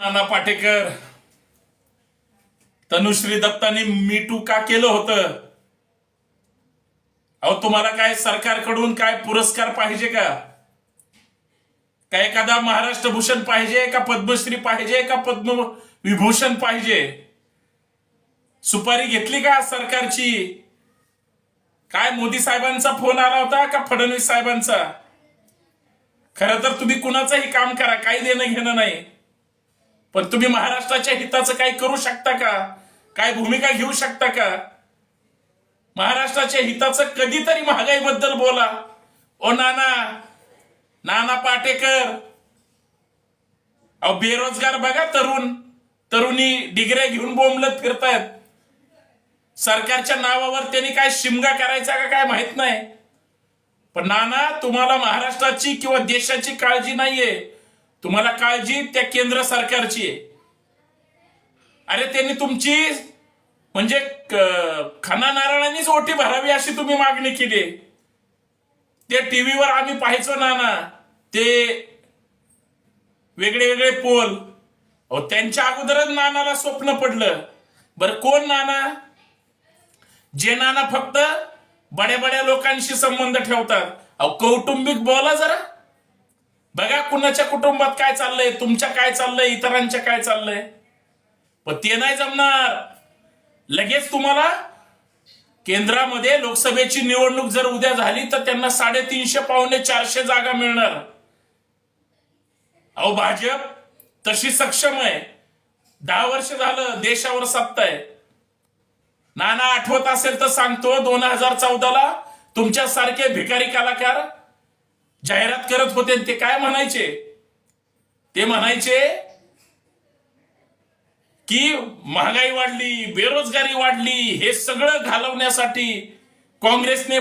नाना पाटेकर तनुश्री दत्ताने me too का केलं होतं? अहो तुम्हाला काय सरकारकडून काय पुरस्कार पाहिजे का? काय एखादा महाराष्ट्र भूषण पाहिजे का पद्मश्री पाहिजे का पद्म विभूषण पाहिजे? सुपारी घेतली का सरकारची? काय मोदी साहेबांचा फोन आला होता का फडणवीस साहेबांचा? खर तर तुम्ही कुणाचंही काम करा काही देणं घेणं नाही. पण तुम्ही महाराष्ट्राच्या हिताचं काही करू शकता का? काय भूमिका घेऊ शकता का? महाराष्ट्राच्या हिताचं कधीतरी महागाईबद्दल बोला. ओ नाना नाना पाटेकर. अहो बेरोजगार बघा तरुण. तरुणी डिग्र्या घेऊन बोंबलत फिरतायत. सरकारच्या नावावर त्यांनी काय शिमगा करायचा का काय माहीत नाही. पण नाना तुम्हाला महाराष्ट्राची किंवा देशाची काळजी नाहीये. तुम्हाला काळजी त्या केंद्र सरकारची आहे. अरे त्यांनी तुमची म्हणजे खाना नारळांनीच ओटी भरावी अशी तुम्ही मागणी केली. ते टीव्हीवर आम्ही पाहायचो नाना ते वेगळे वेगळे पोल. अहो त्यांच्या अगोदरच नानाला स्वप्न पडलं. बरं कोण नाना? जे नाना फक्त बड्या बड्या लोकांशी संबंध ठेवतात. अहो कौटुंबिक बोला जरा. बघा कुणाच्या कुटुंबात काय चाललंय तुमच्या काय चाललंय इतरांच्या काय चाललंय. पण ते नाही जमणार. लगेच तुम्हाला केंद्रामध्ये लोकसभेची निवडणूक जर उद्या झाली तर त्यांना साडेतीनशे पावणे चारशे जागा मिळणार. अहो भाजप तशी सक्षम आहे. दहा वर्ष झालं देशावर सत्ता आहे. नाना आठवत असेल तर सांगतो दोन हजार चौदाला तुमच्या सारखे भिकारी कलाकार जाहिरात करत होते ते काय म्हणायचे? ते म्हणायचे की महागाई वाढली बेरोजगारी वाढली हे सगळं घालवण्यासाठी काँग्रेसने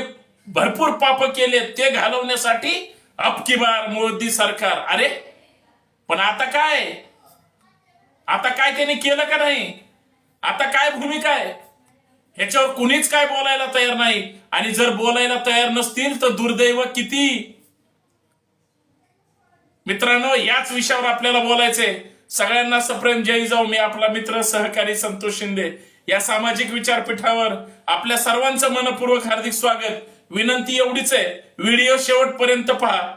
भरपूर पाप केले ते घालवण्यासाठी अबकी बार मोदी सरकार. अरे पण आता काय? आता काय त्यांनी केलं का नाही? आता काय भूमिका आहे? ह्याच्यावर कुणीच काय बोलायला तयार नाही. आणि जर बोलायला तयार नसतील तर दुर्दैव किती? मित्रांनो याच विषयावर आपल्याला बोलायचंय. सगळ्यांना सप्रेम जय जाऊ मी आपला मित्र सहकारी संतोष शिंदे. या सामाजिक विचारपीठावर आपल्या सर्वांचं मनपूर्वक हार्दिक स्वागत. विनंती एवढीच आहे व्हिडिओ शेवटपर्यंत पहा.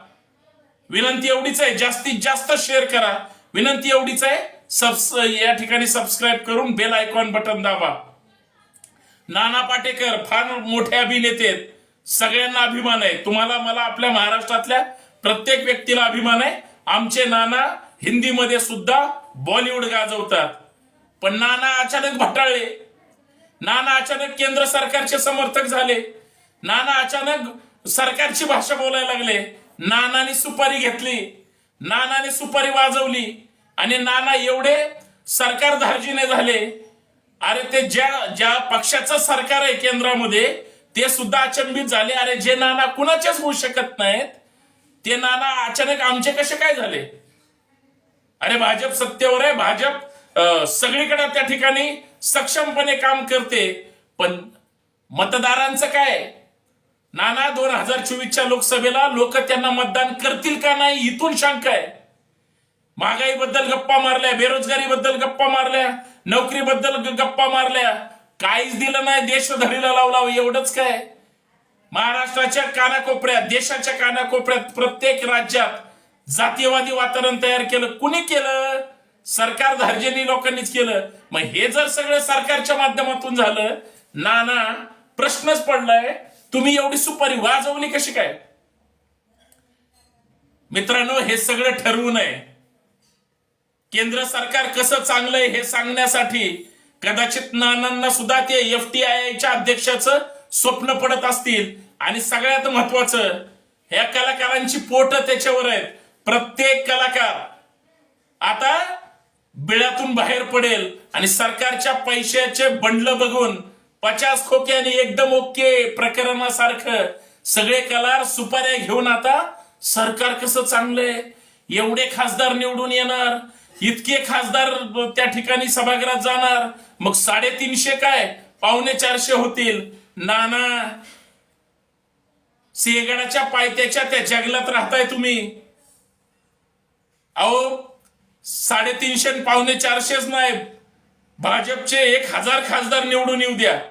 विनंती एवढीच आहे जास्तीत जास्त शेअर करा. विनंती एवढीच आहे सबस या ठिकाणी सबस्क्राईब करून बेल आयकॉन बटन दाबा. नाना पाटेकर फार मोठे अभिनेते आहेत. सगळ्यांना अभिमान आहे. तुम्हाला मला आपल्या महाराष्ट्रातल्या प्रत्येक व्यक्तीला अभिमान आहे. आमचे नाना हिंदीमध्ये सुद्धा बॉलिवूड गाजवतात. पण नाना अचानक भटाळले. नाना अचानक केंद्र सरकारचे समर्थक झाले. नाना अचानक सरकारची भाषा बोलायला लागले. नानाने सुपारी घेतली. नानाने सुपारी वाजवली. आणि नाना एवढे सरकार धार्जीने झाले. अरे ते ज्या ज्या पक्षाचं सरकार आहे केंद्रामध्ये ते सुद्धा अचंबित झाले. अरे जे नाना कुणाचेच होऊ शकत नाहीत. ते नाना अचानक आमचे कसे काय झाले? अरे भाजप सत्तेवर आहे. भाजप सगळीकडे त्या ठिकाणी सक्षमपणे काम करते. पण मतदारांचं काय? नाना दोन हजार चोवीसच्या लोकसभेला लोक त्यांना मतदान करतील का नाही इथून शंका आहे. महागाईबद्दल गप्पा मारल्या बेरोजगारीबद्दल गप्पा मारल्या नोकरीबद्दल गप्पा मारल्या. काहीच दिलं नाही देश धडीला लावला एवढंच काय? महाराष्ट्राच्या कानाकोपऱ्यात देशाच्या कानाकोपऱ्यात प्रत्येक राज्यात जातीयवादी वातावरण तयार केलं. कुणी केलं? सरकार धार्जिनी लोकांनीच केलं. मग हे जर सगळं सरकारच्या माध्यमातून झालं नाना प्रश्नच पडलाय. तुम्ही एवढी सुपारी वाजवली कशी काय? मित्रांनो हे सगळं ठरवू नये. केंद्र सरकार कसं चांगलंय हे सांगण्यासाठी कदाचित नानांना सुद्धा ते एफ टी आय च्या अध्यक्षाचं स्वप्न पडत असतील. आणि सगळ्यात महत्वाचं ह्या कलाकारांची पोट त्याच्यावर आहेत. प्रत्येक कलाकार आता बिळातून बाहेर पडेल आणि सरकारच्या पैशाचे बंडल बघून पचास खोक्याने एकदम ओके प्रकरणासारखं सगळे कलार सुपाऱ्या घेऊन आता सरकार कसं चांगलंय? एवढे खासदार निवडून येणार इतके खासदार त्या ठिकाणी सभागृहात जाणार मग साडेतीनशे काय? पावणे चारशे होतील. नाना सिंहगडाच्या पायथ्याच्या त्या जंगलात राहताय तुम्ही. अहो साडेतीनशे पावणे चारशेच नाही भाजपचे एक हजार खासदार निवडून येऊ द्या.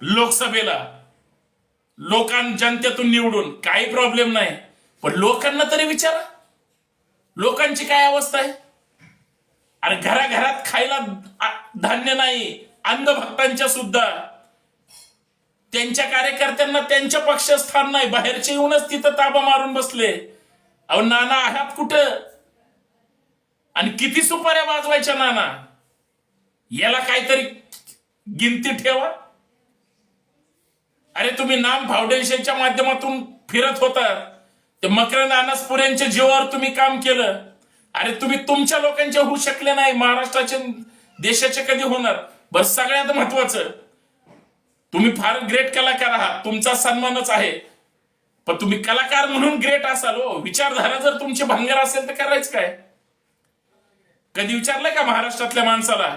लोकसभेला. लोकां जनतेतून निवडून. काही प्रॉब्लेम नाही. पण लोकांना तरी विचारा. लोकांची काय अवस्था आहे? अरे घराघरात खायला धान्य नाही. अंधभक्तांच्या सुद्धा. त्यांच्या कार्यकर्त्यांना त्यांच्या पक्षात स्थान नाही. बाहेरचे येऊनच तिथं ताबा मारून बसले. अहो नाना आहात कुठं? आणि किती सुपाऱ्या वाजवायच्या नाना? याला काहीतरी गिनती ठेवा. अरे तुम्ही नाम फाउंडेशनच्या माध्यमातून फिरत होता. ते मकर नानासपुऱ्यांच्या जीवावर तुम्ही काम केलं. अरे तुम्ही तुमच्या लोकांचे होऊ शकले नाही. महाराष्ट्राचे देशाचे कधी होणार? बस सगळ्यात महत्वाचं तुम्ही फार ग्रेट कलाकार आहात. तुमचा सन्मानच आहे. पण तुम्ही कलाकार म्हणून ग्रेट असाल हो. विचारधारा जर तुमची भंगार असेल तर करायचं काय? कधी विचारलंय का महाराष्ट्रातल्या माणसाला?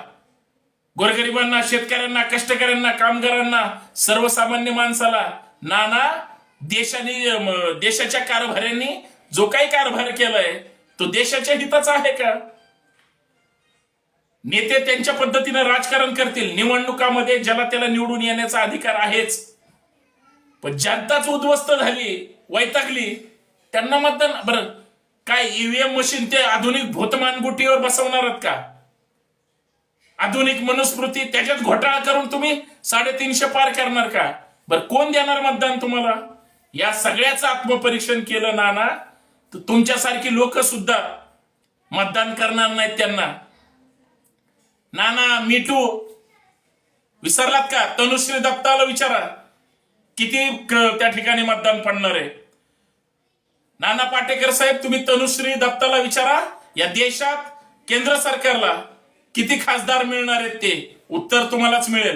गोरगरिबांना शेतकऱ्यांना कष्टकऱ्यांना कामगारांना सर्वसामान्य माणसाला? नाना देशाने देशाच्या कारभाऱ्यांनी जो काही कारभार केलाय तो देशाच्या हिताचा आहे का? नेते त्यांच्या पद्धतीनं राजकारण करतील. निवडणुकामध्ये ज्याला त्याला निवडून येण्याचा अधिकार आहेच. पण जनताच उद्ध्वस्त झाली वैतागली त्यांना मतदान बरं काय ईव्हीएम मशीन ते आधुनिक भूतमानगुटीवर बसवणार का? आधुनिक मनुस्मृती त्याच्यात घोटाळा करून तुम्ही साडेतीनशे पार करणार का? बर कोण देणार मतदान तुम्हाला? या सगळ्याचं आत्मपरीक्षण केलं ना तर तुमच्यासारखी लोक सुद्धा मतदान करणार नाहीत त्यांना. नाना टू विसरलात का? तनुश्री दत्ताला विचारा. किती त्या ठिकाणी मतदान पडणार आहे? नाना पाटेकर साहेब तुम्ही तनुश्री दत्ताला विचारा. या देशात केंद्र सरकारला किती खासदार मिळणार आहेत ते? उत्तर तुम्हालाच मिळेल.